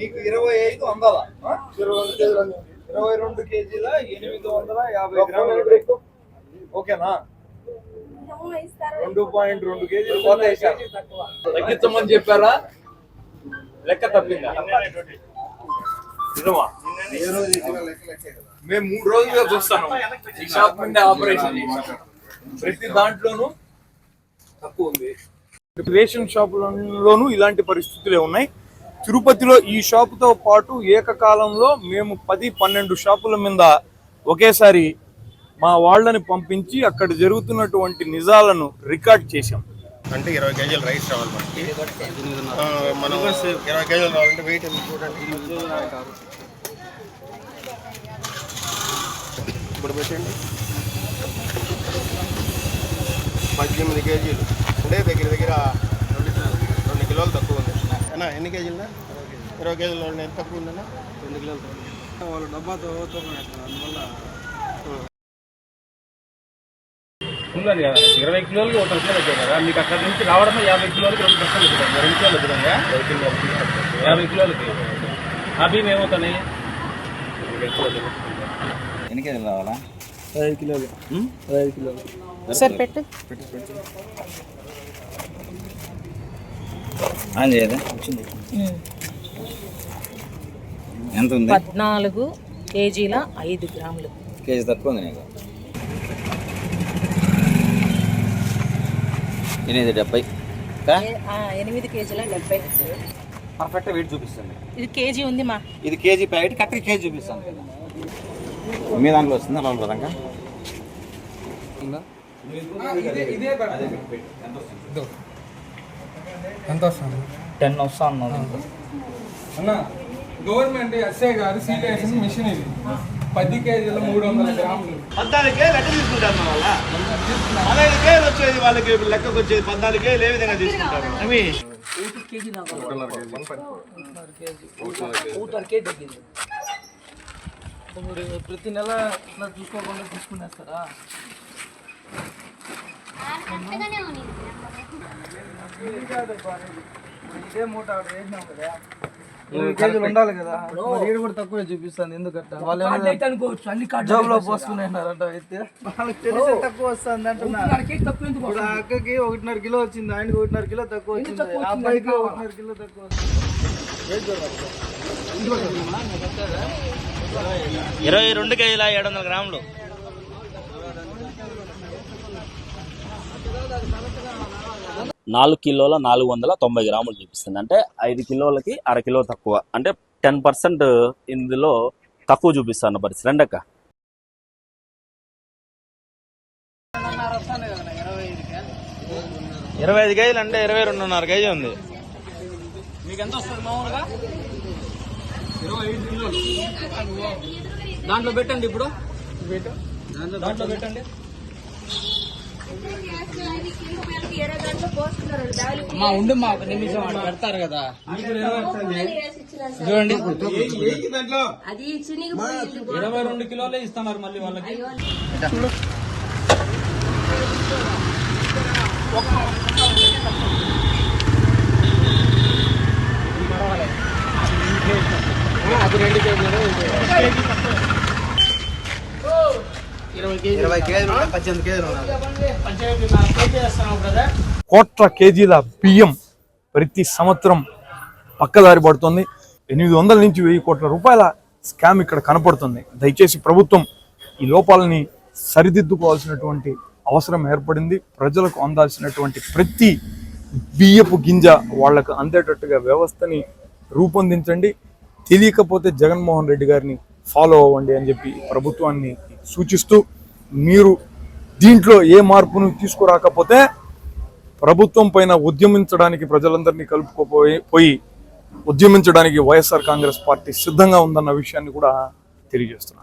నీకు ఇరవై ఐదు వందల? ఇరవై రెండు కేజీల ఎనిమిది వందల యాభై గ్రాములు. ఓకేనా? రెండు పాయింట్ రెండు కేజీలు పోతాయి. తగ్గించమని చెప్పారా? లెక్క తప్పిందా? నిజమా? మేము మూడు రోజులుగా చూస్తాను. ఈ షాప్ నుండి ఆపరేషన్. ప్రతి దాంట్లోనూ తక్కువ ఉంది. రేషన్ షాపులలోనూ ఇలాంటి పరిస్థితులే ఉన్నాయి. తిరుపతిలో ఈ షాపుతో పాటు ఏకకాలంలో మేము పది పన్నెండు షాపుల మీద ఒకేసారి మా వాళ్ళని పంపించి అక్కడ జరుగుతున్నటువంటి నిజాలను రికార్డ్ చేశాం. అంటే ఇరవై కేజీలు రైస్ రావాలి మనకి. మనం ఇరవై కేజీలు రావాలంటే వెయిట్ చూడండి. ఇప్పుడు పెట్టండి. పద్దెనిమిది కేజీలు. అంటే దగ్గర దగ్గర రెండు కిలోలు తక్కువ ఉంది. అన్నా ఎన్ని కేజీలు ఇరవై కేజీలు ఎంత తక్కువ ఉందన్నా రెండు కిలోలు వాళ్ళు డబ్బాతో అందువల్ల ఉందండి కదా ఇరవై కిలోలకి ఒక కిలో వచ్చాయి కదా మీకు అక్కడ నుంచి రావడమే యాభై కిలోలకి రెండు బస్సులు వచ్చాయి రెండు కిలోలు వచ్చినాయా యాభై కిలోలకి. అవి ఏమవుతున్నాయి ఎన్ని కేజీలు రావాలా? ఐదు కిలోలు. ఐదు కిలోలు. సార్ పెట్టు. ఆన్ చేయదా ఎంత ఉంది? పద్నాలుగు కేజీల ఐదు గ్రాములు. కేజీ తక్కువ ఉంది నీకు. ఎనిమిది డెబ్బై. ఎనిమిది కేజీల డెబ్బై. పర్ఫెక్ట్ వెయిట్ చూపిస్తుంది. ఇది కేజీ ఉంది మా. ఇది కేజీ ప్యాకెట్ కరెక్ట్ కేజీ చూపిస్తుంది కదా మీ దాంట్లో వస్తుందా లోన్ పదంగా ఎంత వస్తుంది? టెన్ వస్తా అన్నది అన్న గవర్నమెంట్ ఎస్ఐ గారు సీల్ వేసిన మిషన్ ఇది. పది కేజీల మూడు వందల గ్రాములు. పద్నాలుగు కేజీలు ఎట్లా తీసుకుంటారు మన వాళ్ళ? పదహైదు కేజీలు వచ్చేది వాళ్ళకి లెక్కకు వచ్చేది పద్నాలుగు కేజీలు ఏ విధంగా తీసుకుంటారు? అవి మీరు ప్రతి నెల ఇట్లా చూసుకోకుండా తీసుకునేస్తారా? ఇదే మూట ఆర్డర్ వేసినాం కదా ఇరవై కేజీలు ఉండాలి కదా. మరి ఈడ కూడా తక్కువే చూపిస్తుంది. ఎందుకంటే వాళ్ళు జాబ్లో అయితే వాళ్ళకి తెలిసే తక్కువ వస్తుంది అక్కకి ఒకటిన్నర కిలో వచ్చింది ఆయనకి ఒకటిన్నర కిలో తక్కువ వచ్చింది. ఆ అబ్బాయికి ఒకటిన్నర కిలో తక్కువ ఇరవై రెండు కేజీల ఏడు వందల గ్రాములు? నాలుగు కిలోల నాలుగు వందల తొంభై గ్రాములు చూపిస్తుంది. అంటే ఐదు కిలోలకి అర కిలో తక్కువ. అంటే టెన్ పర్సెంట్ ఇందులో తక్కువ చూపిస్తాను పరిస్థితి. రెండక్క. ఇరవై ఐదు కేజీలు అంటే ఇరవై రెండున్నర కేజీ ఉంది. మీకు ఎంత వస్తుంది మామూలుగా దాంట్లో పెట్టండి ఇప్పుడు. దాంట్లో పెట్టండి. మా ఉండు మా ఒక నిమిషం అక్కడ పెడతారు కదా. చూడండి ఇరవై రెండు కిలోలే ఇస్తున్నారు మళ్ళీ వాళ్ళకి. ఇరవై కేజీలు పద్దెనిమిది కేజీలు కోట్ల కేజీల బియ్యం ప్రతి సంవత్సరం పక్కదారి పడుతుంది. ఎనిమిది వందల నుంచి వెయ్యి కోట్ల రూపాయల స్కామ్ ఇక్కడ కనపడుతుంది. దయచేసి ప్రభుత్వం ఈ లోపాలని సరిదిద్దుకోవాల్సినటువంటి అవసరం ఏర్పడింది. ప్రజలకు అందాల్సినటువంటి ప్రతి బియ్యపు గింజ వాళ్ళకు అందేటట్టుగా వ్యవస్థని రూపొందించండి. తెలియకపోతే జగన్మోహన్ రెడ్డి గారిని ఫాలో అవ్వండి అని చెప్పి ప్రభుత్వాన్ని సూచిస్తూ మీరు దీంట్లో ఏ మార్పును తీసుకురాకపోతే ప్రభుత్వం పైన ఉద్యమించడానికి ప్రజలందరినీ కలుపుకోపోయి పోయి ఉద్యమించడానికి వైఎస్ఆర్ కాంగ్రెస్ పార్టీ సిద్ధంగా ఉందన్న విషయాన్ని కూడా తెలియజేస్తున్నాను.